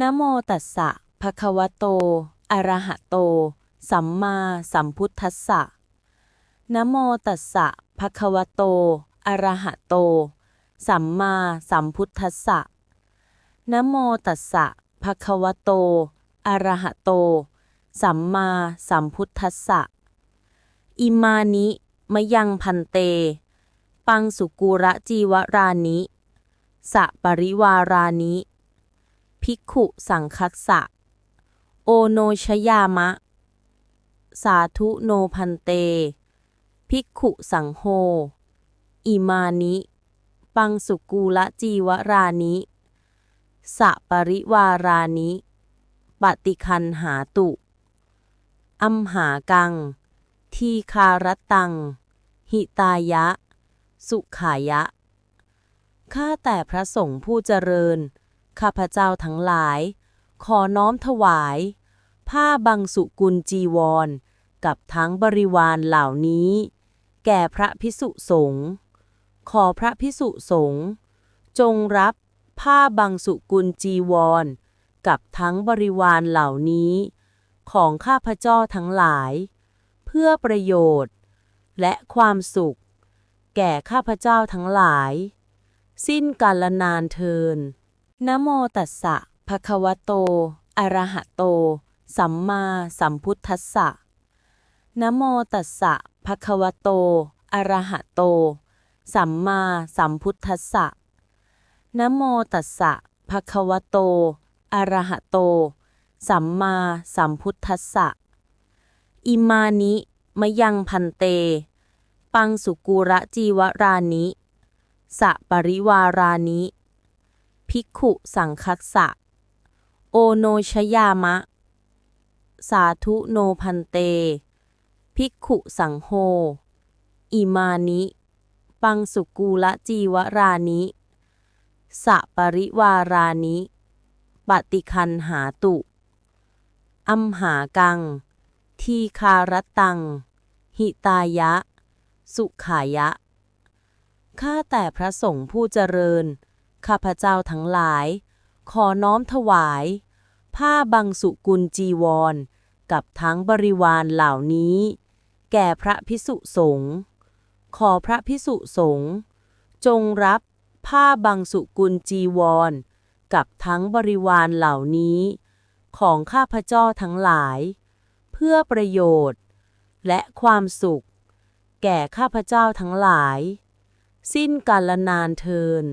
นะโมตัสสะภะคะวะโต อะระหะโต สัมมาสัมพุทธัสสะนะโมตัสสะภะคะวะโต อะระหะโต สัมมาสัมพุทธัสสะนะโมตัสสะภะคะวะโต อะระหะโต สัมมาสัมพุทธัสสะ อิมานิมะยังพันเต ปังสุกุระจีวรานิ สะปริวารานิ ภิกขุสังคัสสะ โอโนชยามะ สาธุโนพันเต ภิกขุสังโฆอิมานิ ปังสุกูละจีวรานิสะปริวารานิปฏิคันหาตุอัมหากัง ทีคารตัง หิตายะ สุขายะ ข้าแต่พระสงฆ์ผู้เจริญ ข้าพเจ้าทั้งหลาย ขอน้อมถวาย ผ้าบังสุกุลจีวร กับทั้งบริวารเหล่านี้ แก่พระพิสุสงฆ์ขอพระพิสุสงฆ์จงรับผ้าบังสุกุลจีวร กับทั้งบริวารเหล่านี้ ของข้าพเจ้าทั้งหลาย เพื่อประโยชน์ และความสุข แก่ข้าพเจ้าทั้งหลาย สิ้นกาลนานเทิน นะโมตัสสะภะคะวะโต อะระหะโต สัมมาสัมพุทธัสสะนะโมตัสสะภะคะวะโต อะระหะโต สัมมาสัมพุทธัสสะนะโมตัสสะภะคะวะโต อะระหะโต สัมมาสัมพุทธัสสะ อิมานิมยังพันเต ปังสุกุระจีวรานิ สะปริวารานิ ภิกขุสังคัสสะ โอโนชยามะ สาธุโนพันเต ภิกขุสังโฆอิมานิ ปังสุกูละจีวรานิสะปริวารานิ ปฏิคันหาตุอัมหากัง ทีคารตัง หิตายะ สุขายะ ข้าแต่พระสงฆ์ผู้เจริญ ข้าพเจ้าทั้งหลาย ขอน้อมถวาย ผ้าบังสุกุลจีวร กับทั้งบริวารเหล่านี้ แก่พระพิสุสงฆ์ขอพระพิสุสงฆ์จงรับผ้าบังสุกุลจีวร กับทั้งบริวารเหล่านี้ ของข้าพเจ้าทั้งหลาย เพื่อประโยชน์ และความสุข แก่ข้าพเจ้าทั้งหลาย สิ้นกาลนานเทิน